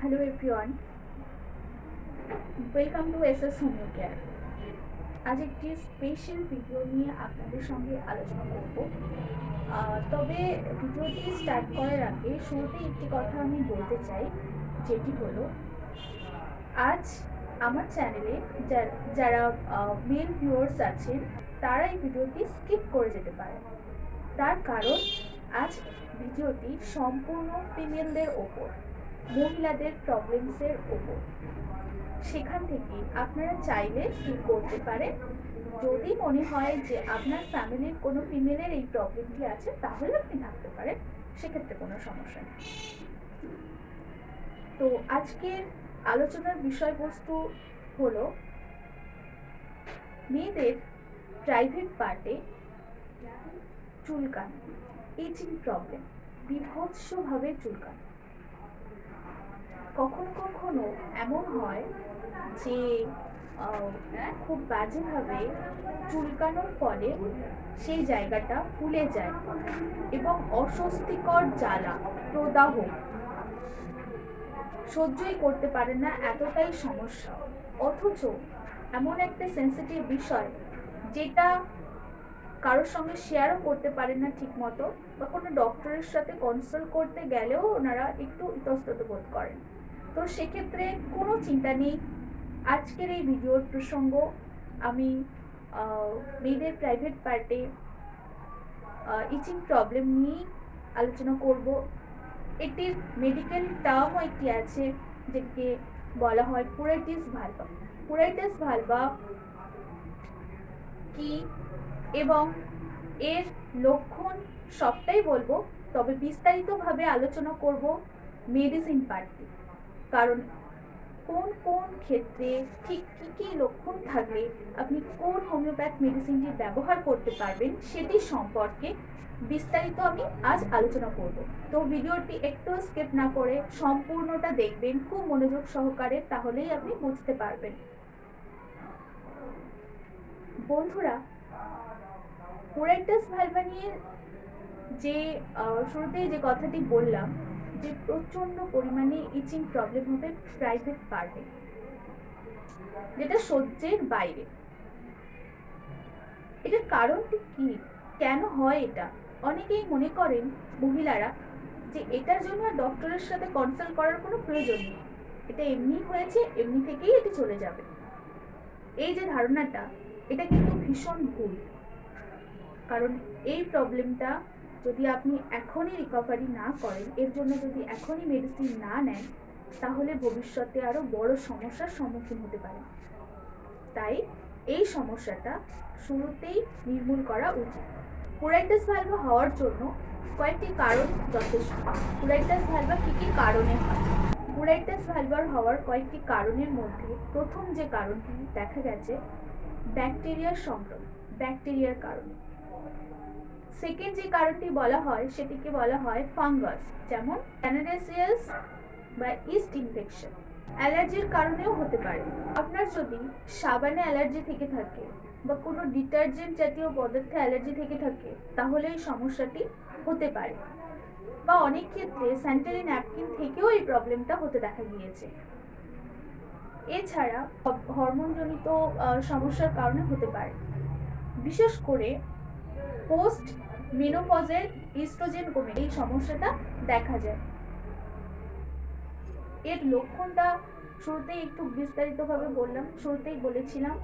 Hello everyone welcome to S S homeo care আজ একটি special video নিয়ে আপনাদের সঙ্গে আলোচনা করব। তবে ভিডিওটি স্টার্ট করার আগে শুরুতেই একটি কথা আমি বলতে চাই, যেটি হলো, আজ আমার চ্যানেলে যারা মেল ভিউয়ার্স আছেন, তারা এই ভিডিওটি স্কিপ করে যেতে পারে তার কারণ, আজ ভিডিওটি সম্পূর্ণ ফিমেলদের ওপর। মহিলাদের প্রবলেমসের ওপর। সেখান থেকে আপনারা চাইলে স্কিপ করতে পারেন। যদি মনে হয় যে আপনার ফ্যামিলির কোনো ফিমেলের এই প্রবলেমটি আছে, তাহলে আপনি থাকতে পারেন। সেক্ষেত্রে কোনো সমস্যা নেই। তো আজকের আলোচনার বিষয়বস্তু হলো মেয়েদের প্রাইভেট পার্টে চুলকানো ইচিং প্রবলেম বিভৎসভাবে চুলকানো। কখনো কখনো এমন হয় যে খুব বাজেভাবে চুলকানোর ফলে সেই জায়গাটা ফুলে যায় এবং অস্বস্তিকর জ্বালা, প্রদাহ সহ্যই করতে পারে না, এতটাই সমস্যা। অথচ এমন একটা সেন্সিটিভ বিষয় যেটা কারোর সঙ্গে শেয়ারও করতে পারেন না ঠিক মতো বা কোনো ডক্টরের সাথে কনসাল্ট করতে গেলেও ওনারা একটু ইতস্তত বোধ করেন। তো সেক্ষেত্রে কোনো চিন্তা নেই। আজকের এই ভিডিওর প্রসঙ্গ আমি মেয়েদের প্রাইভেট পার্টে ইচিং প্রবলেম নিয়েই আলোচনা করব। এটির মেডিকেল টার্মও একটি আছে যেটিকে বলা হয় পুরাইটিস ভালভা পুরাইটিস ভালবা কি এবং এর লক্ষণ সবটাই বলব, তবে বিস্তারিতভাবে আলোচনা করব মেডিসিন পার্টটি কারণ কোন কোন ক্ষেত্রে ঠিক কী কী লক্ষণ থাকলে আপনি কোন হোমিওপ্যাথ মেডিসিনটি ব্যবহার করতে পারবেন সেটি সম্পর্কে বিস্তারিত আমি আজ আলোচনা করব। তো ভিডিওটি একটু স্কিপ না করে সম্পূর্ণটা দেখবেন, খুব মনোযোগ সহকারে তাহলেই আপনি বুঝতে পারবেন। বন্ধুরা পোরাইটাস ভালভা নিয়ে যে শুরুতেই যে কথাটি বললাম যে প্রচণ্ড পরিমাণে ইচিং প্রবলেম হবে প্রাইভেট পার্টে যেটা সহ্যের বাইরে। এটার কারণটি কি? কেন হয় এটা? অনেকেই মনে করেন মহিলারা যে এটার জন্য ডক্টরের সাথে কনসাল্ট করার কোনো প্রয়োজন নেই। এটা এমনি হয়েছে, এমনি থেকেই এটি চলে যাবে। এই যে ধারণাটা, এটা কিন্তু ভীষণ ভুল। কারণ এই প্রবলেমটা যদি আপনি এখনই রিকভারি না করেন, এর জন্য যদি এখনই মেডিসিন না নেন, তাহলে ভবিষ্যতে আরও বড় সমস্যার সম্মুখীন হতে পারেন। তাই এই সমস্যাটা শুরুতেই নির্মূল করা উচিত। পুরাইটাস ভালভা হওয়ার জন্য কয়েকটি কারণ যথেষ্ট। পুরাইটাস ভালভা কী কী কারণে হয়? পুরাইটাস ভালভার হওয়ার কয়েকটি কারণের মধ্যে প্রথম যে কারণটি দেখা গেছে ব্যাকটেরিয়ার সংক্রমণ। ব্যাকটেরিয়ার কারণে। সেকেন্ড যে কারণটি বলা হয়, সেটিকে বলা হয় ফাঙ্গাস যেমন ক্যানাডেসিয়াস বা ইস্ট ইনফেকশন অ্যালার্জির কারণেও হতে পারে। আপনার যদি সাবানে অ্যালার্জি থেকে থাকে বা কোনো ডিটারজেন্ট জাতীয় পদার্থে অ্যালার্জি থেকে থাকে, তাহলে এই সমস্যাটি হতে পারে। বা অনেক ক্ষেত্রে স্যানিটারি ন্যাপকিন থেকেও এই প্রবলেমটা হতে দেখা গিয়েছে। এছাড়া, হরমোনজনিত সমস্যার কারণে হতে পারে। বিশেষ করে পোস্ট মিনোপজের ইস্ট্রোজেন কমে, এই সমস্যাটা দেখা যায়। এর লক্ষণটা শুরুতেই একটু বিস্তারিতভাবে বললাম, শুরুতেই বলেছিলাম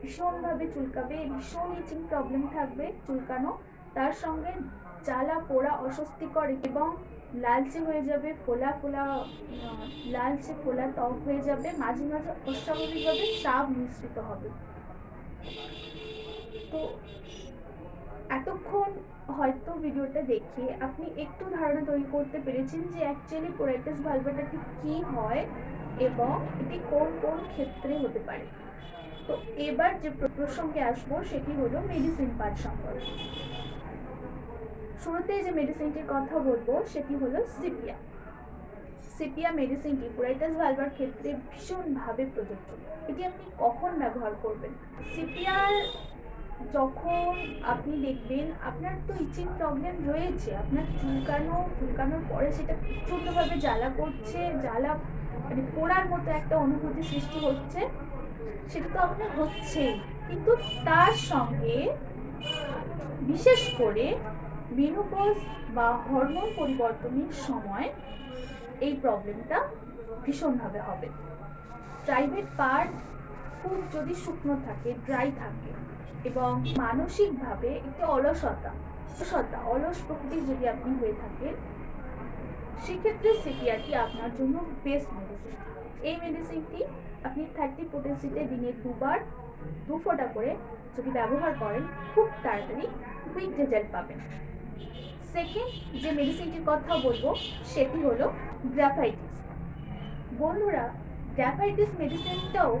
ভীষণভাবে চুলকাবে, ভীষণ ইচিং প্রবলেম থাকবে চুলকানো, তার সঙ্গে জ্বালা পোড়া অস্বস্তিকর এবং লালচে হয়ে যাবে, ফোলা ফোলা লালচে ফোলা ত্বক হয়ে যাবে, মাঝে মাঝে অস্বাভাবিকভাবে চাপ মিশ্রিত হবে। তো এতক্ষণ হয়তো ভিডিওটা দেখে আপনি একটু ধারণা তৈরি করতে পেরেছেন যে অ্যাকচুয়ালি পোরাইটাস ভালভাটা ঠিক কী হয় এবং এটি কোন কোন ক্ষেত্রে হতে পারে। তো এবার যে প্রসঙ্গে আসব সেটি হলো মেডিসিন পার্ট সম্পর্কে। শুরুতে যে মেডিসিনটির কথা বলব সেটি হলো সিপিয়া সিপিয়া মেডিসিনটি পোরাইটাস ভালভার ক্ষেত্রে ভীষণভাবে প্রযোজ্য। এটি আপনি কখন ব্যবহার করবেন? সিপিয়ার যখন আপনি দেখবেন আপনার তো ইচিং প্রবলেম রয়েছে, আপনার চুলকানো, চুলকানোর পরে সেটা প্রচণ্ডভাবে জ্বালা করছে, জ্বালা মানে পোড়ার মতো একটা অনুভূতি সৃষ্টি হচ্ছে, সেটা তো আপনার হচ্ছেই। কিন্তু তার সঙ্গে বিশেষ করে মেনোপজ বা হরমোন পরিবর্তনের সময় এই প্রবলেমটা ভীষণভাবে হবে। প্রাইভেট পার্ট খুব যদি শুকনো থাকে ড্রাই থাকে এবং মানসিকভাবে একটু অলসতা অলসতা, অলস প্রকৃতির যদি আপনি হয়ে থাকেন সেক্ষেত্রে সিপিআরটি আপনার জন্য বেস্ট মেডিসিন এই মেডিসিনটি আপনি থার্টি পোটেন্সিতে দিনে দুবার, দু ফোঁটা করে যদি ব্যবহার করেন, খুব তাড়াতাড়ি কুইক রেজাল্ট পাবেন। সেকেন্ড যে মেডিসিনটির কথা বলব, সেটি হলো গ্রাফাইটিস বন্ধুরা গ্রাফাইটিস মেডিসিনটাও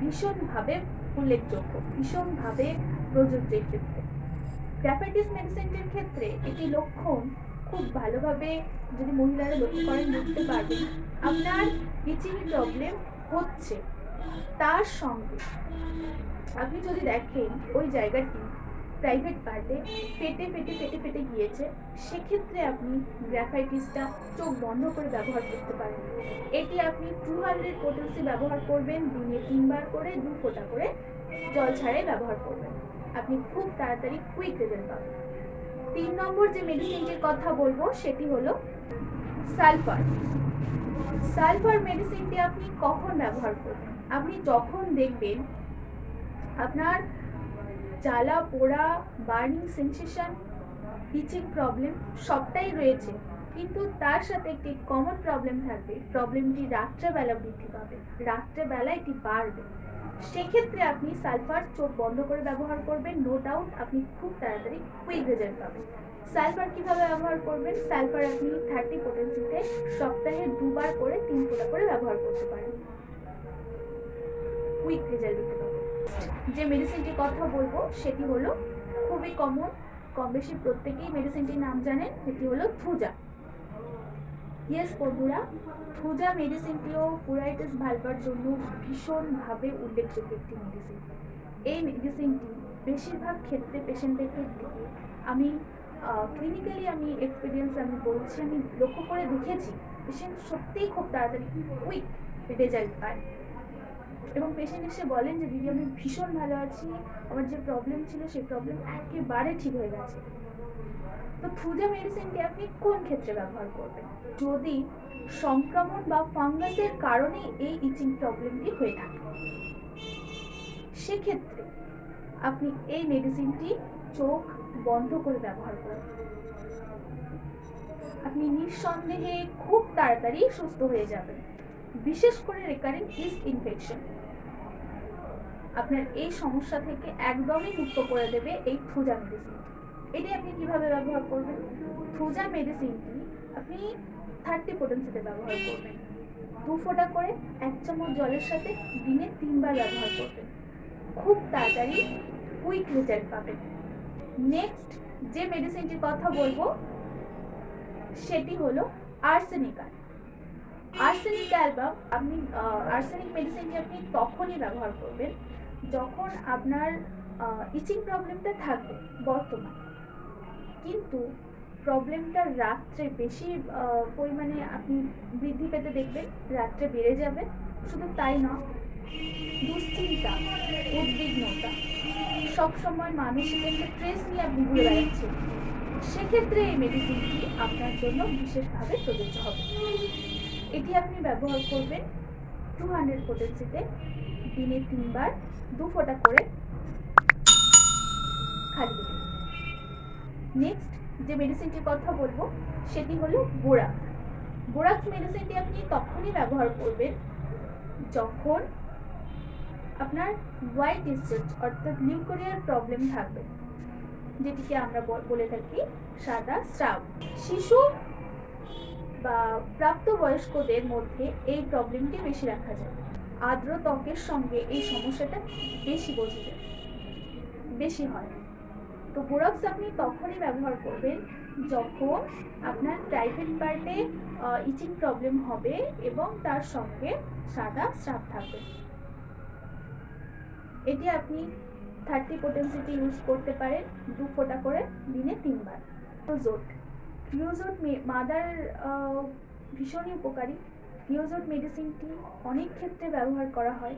ভীষণভাবে উল্লেখযোগ্য, ভীষণভাবে প্রযোজ্য ক্ষেত্রে। ডায়াবেটিস মেডিসিনটির ক্ষেত্রে এটি লক্ষণ খুব ভালোভাবে যদি মহিলারা লক্ষ্য করেন বুঝতে পারবেন, আপনার ইচিং প্রবলেম হচ্ছে। তার সঙ্গে আপনি যদি দেখেন ওই জায়গাটি প্রাইভেট পার্টে ফেটে ফেটে ফেটে ফেটে গিয়েছে। সেক্ষেত্রে আপনি গ্রাফাইটিসটা চোখ বন্ধ করে ব্যবহার করতে পারেন। এটি আপনি টু হান্ড্রেড পোটেন্সি ব্যবহার করবেন, দিনে তিনবার করে, দু ফোঁটা করে জল ছাড়াই ব্যবহার করবেন। আপনি খুব তাড়াতাড়ি কুইক রেজাল্ট পাবেন। তিন নম্বর যে মেডিসিনটির কথা বলব, সেটি হলো সালফার সালফার মেডিসিনটি আপনি কখন ব্যবহার করবেন? আপনি যখন দেখবেন আপনার জ্বালা, পোড়া বার্নিং সেন্সেশন ইচিং প্রবলেম সবটাই রয়েছে। কিন্তু তার সাথে একটি কমন প্রবলেম থাকবে। প্রবলেমটি রাত্রেবেলা বৃদ্ধি পাবে। রাত্রেবেলা এটি বাড়বে। সেক্ষেত্রে আপনি সালফার চোখ বন্ধ করে ব্যবহার করবেন। নো ডাউট আপনি খুব তাড়াতাড়ি কুইক রেজাল্ট পাবেন। সালফার কীভাবে ব্যবহার করবেন? সালফার আপনি থার্টি পোটেন্সিতে সপ্তাহে দুবার করে তিন ফোটা করে ব্যবহার করতে পারেন। কুইক রেজাল্ট দিতে পারবেন যে মেডিসিনটির কথা বলব, সেটি হলো খুবই কমন কম বেশি প্রত্যেকেই মেডিসিনটির নাম জানেন, সেটি হলো থুজা। ইয়েস বন্ধুরা, থুজা মেডিসিনটিও পুরাইটিস ভালবার জন্য ভীষণভাবে উল্লেখযোগ্য একটি মেডিসিন এই মেডিসিনটি বেশিরভাগ ক্ষেত্রে পেশেন্টদেরকে আমি ক্লিনিক্যালি আমি এক্সপিরিয়েন্স আমি বলছি, আমি লক্ষ্য করে দেখেছি পেশেন্ট সত্যিই খুব তাড়াতাড়ি কুইক রেজাল্ট পায়। এবং পেশেন্ট এসে বলেন যে, দিদি, আমি ভীষণ ভালো আছি। আমার যে প্রবলেম ছিল সেই প্রবলেম একেবারে ঠিক হয়ে গেছে। তো থুজা মেডিসিনটি আপনি কোন ক্ষেত্রে ব্যবহার করবেন? যদি সংক্রমণ বা ফাঙ্গাসের কারণে এই ইচিং প্রবলেমটি হয়ে থাকে, সেক্ষেত্রে আপনি এই মেডিসিনটি চোখ বন্ধ করে ব্যবহার করুন। আপনি নিঃসন্দেহে খুব তাড়াতাড়ি সুস্থ হয়ে যাবেন। বিশেষ করে রেকারিং ইস্ট ইনফেকশন আপনার এই সমস্যা থেকে একদমই মুক্ত করে দেবে এই থুজা মেডিসিন এটি আপনি কীভাবে ব্যবহার করবেন? থুজা মেডিসিনটি আপনি থার্টি পোটেন্সিতে ব্যবহার করবেন। দু ফোঁটা করে এক চামচ জলের সাথে দিনে তিনবার ব্যবহার করবেন। খুব তাড়াতাড়ি কুইক রেজাল্ট পাবেন। নেক্সট যে মেডিসিনটির কথা বলব, সেটি হলো আর্সেনিকার আর্সেনিক অ্যালবাম আপনি আর্সেনিক মেডিসিনটি আপনি তখনই ব্যবহার করবেন যখন আপনার ইচিং প্রবলেমটা থাকবে বর্তমান। কিন্তু প্রবলেমটা রাত্রে বেশি পরিমাণে আপনি বৃদ্ধি পেতে দেখবেন, রাত্রে বেড়ে যাবে। শুধু তাই নয়, দুশ্চিন্তা, উদ্বিগ্নতা, সবসময় মানসিক একটা স্ট্রেস নিয়ে আপনি ঘুরে বেড়াচ্ছেন। সেক্ষেত্রে এই মেডিসিনটি আপনার জন্য বিশেষভাবে প্রযোজ্য হবে। এটি আপনি ব্যবহার করবেন টু হান্ড্রেড পোটেন্সিতে দিনে তিনবার দু ফোঁটা করে খালি নেক্সট যে মেডিসিনটির কথা বলব, সেটি হলো বোরাক বোরাক মেডিসিনটি আপনি তখনই ব্যবহার করবেন যখন আপনার হোয়াইট ডিসচার্জ অর্থাৎ লিউকোরিয়ার প্রবলেম থাকবে। যেটিকে আমরা বলে থাকি সাদা স্রাব। শিশু বা প্রাপ্তবয়স্কদের মধ্যে এই প্রবলেমটি বেশি দেখা যায়। আর্দ্র ত্বকের সঙ্গে এই সমস্যাটা বেশি বোঝা যায়। বেশি হয়। তো বোরক্স আপনি তখনই ব্যবহার করবেন যখন আপনার প্রাইভেট পার্টে ইচিং প্রবলেম হবে এবং তার সঙ্গে সাদা স্রাব থাকবে। এটি আপনি থার্টি পোটেন্সিটি ইউজ করতে পারেন দু ফোঁটা করে দিনে তিনবার। ক্রিওজোট ক্রিওজোট মাদার ভীষণই উপকারী। ক্রিওজোট মেডিসিনটি অনেক ক্ষেত্রে ব্যবহার করা হয়,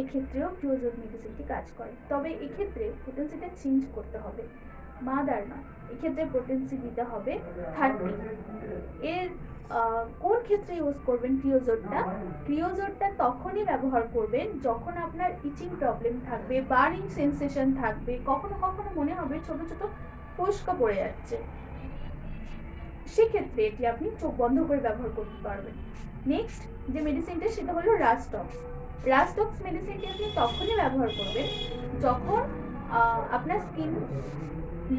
এক্ষেত্রেও ক্রিওজোট মেডিসিনটি কাজ করে। তবে এক্ষেত্রে পোটেন্সিটা চেঞ্জ করতে হবে। মাদার নয়, এক্ষেত্রে পোটেন্সি দিতে হবে থার্টি এর কোন ক্ষেত্রে ইউজ করবেন ক্রিওজোটটা ক্রিওজোটটা তখনই ব্যবহার করবেন যখন আপনার ইচিং প্রবলেম থাকবে বার্নিং সেন্সেশন থাকবে, কখনো কখনো মনে হবে ছোট ছোট ফোস্কা পড়ে যাচ্ছে। সেক্ষেত্রে এটি আপনি চোখ বন্ধ করে ব্যবহার করতে পারবেন। নেক্সট যে মেডিসিনটা সেটা হলো রাস্টক্স রাস্টক্স মেডিসিনটি আপনি তখনই ব্যবহার করবেন যখন আপনার স্কিন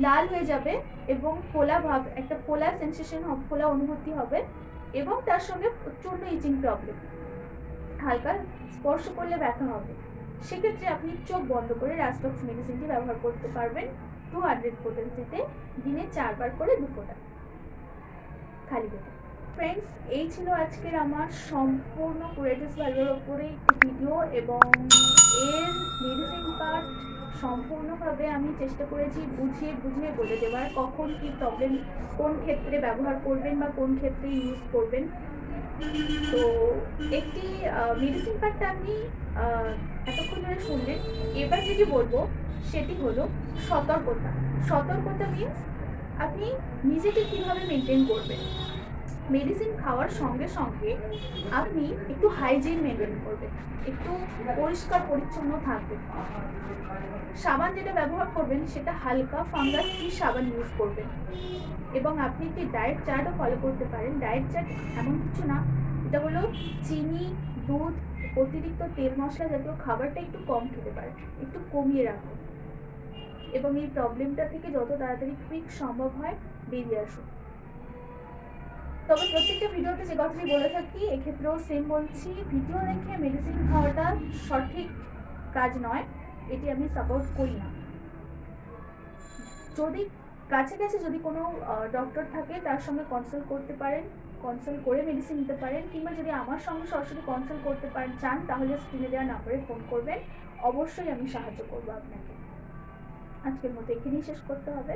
লাল হয়ে যাবে এবং ফোলা ভাব, একটা ফোলা সেন্সেশন ফোলা অনুভূতি হবে এবং তার সঙ্গে প্রচণ্ড ইচিং প্রবলেম হালকা স্পর্শ করলে ব্যথা হবে। সেক্ষেত্রে আপনি চোখ বন্ধ করে রাস্টক্স মেডিসিনটি ব্যবহার করতে পারবেন। টু হান্ড্রেড পোটেন্সিতে দিনে চারবার করে দু ফোঁটা খালি পেটে। ফ্রেন্ডস এই ছিল আজকের আমার সম্পূর্ণ কুরেটিস ভ্যালুর ওপরে একটি ভিডিও এবং এর মেডিসিন পার্ট সম্পূর্ণভাবে আমি চেষ্টা করেছি বুঝিয়ে বুঝিয়ে বলে দেওয়ার, কখন কি প্রবলেম কোন ক্ষেত্রে ব্যবহার করবেন বা কোন ক্ষেত্রে ইউজ করবেন। তো একটি মেডিসিন পার্টটা আপনি এতক্ষণ ধরে শুনলেন এবার যেটি বলব, সেটি হলো সতর্কতা। সতর্কতা মিন্স আপনি নিজেকে কীভাবে মেনটেন করবেন? মেডিসিন খাওয়ার সঙ্গে সঙ্গে আপনি একটু হাইজিন মেনটেন করবেন, একটু পরিষ্কার পরিচ্ছন্ন থাকবেন। সাবান যেটা ব্যবহার করবেন, সেটা হালকা ফাঙ্গাস ফ্রি সাবান ইউজ করবেন। এবং আপনি একটি ডায়েট চার্টও ফলো করতে পারেন। ডায়েট চার্ট এমন কিছু না, এটা হলো চিনি, দুধ, অতিরিক্ত তেল মশলা জাতীয় খাবারটা একটু কম খেতে পারেন, একটু কমিয়ে রাখুন। এবং এই প্রবলেমটা থেকে যত তাড়াতাড়ি কুইক সম্ভব হয় বেরিয়ে আসুন। তবে প্রত্যেকটা ভিডিওতে যে কথাটি বলে থাকি, এক্ষেত্রেও সেম বলছি ভিডিও দেখে মেডিসিন খাওয়াটা সঠিক কাজ নয়, এটি আমি সাপোর্ট করি না। যদি কাছে কাছে যদি কোনো ডক্টর থাকে, তার সঙ্গে কনসাল্ট করতে পারেন কনসাল্ট করে মেডিসিন নিতে পারেন, কিংবা যদি আমার সঙ্গে সরাসরি কনসাল্ট করতে পারেন, চান, তাহলে স্ক্রিনে দেওয়া নাম্বারে ফোন করবেন, অবশ্যই আমি সাহায্য করব আপনাকে। আজকের মতো এখানেই শেষ করতে হবে।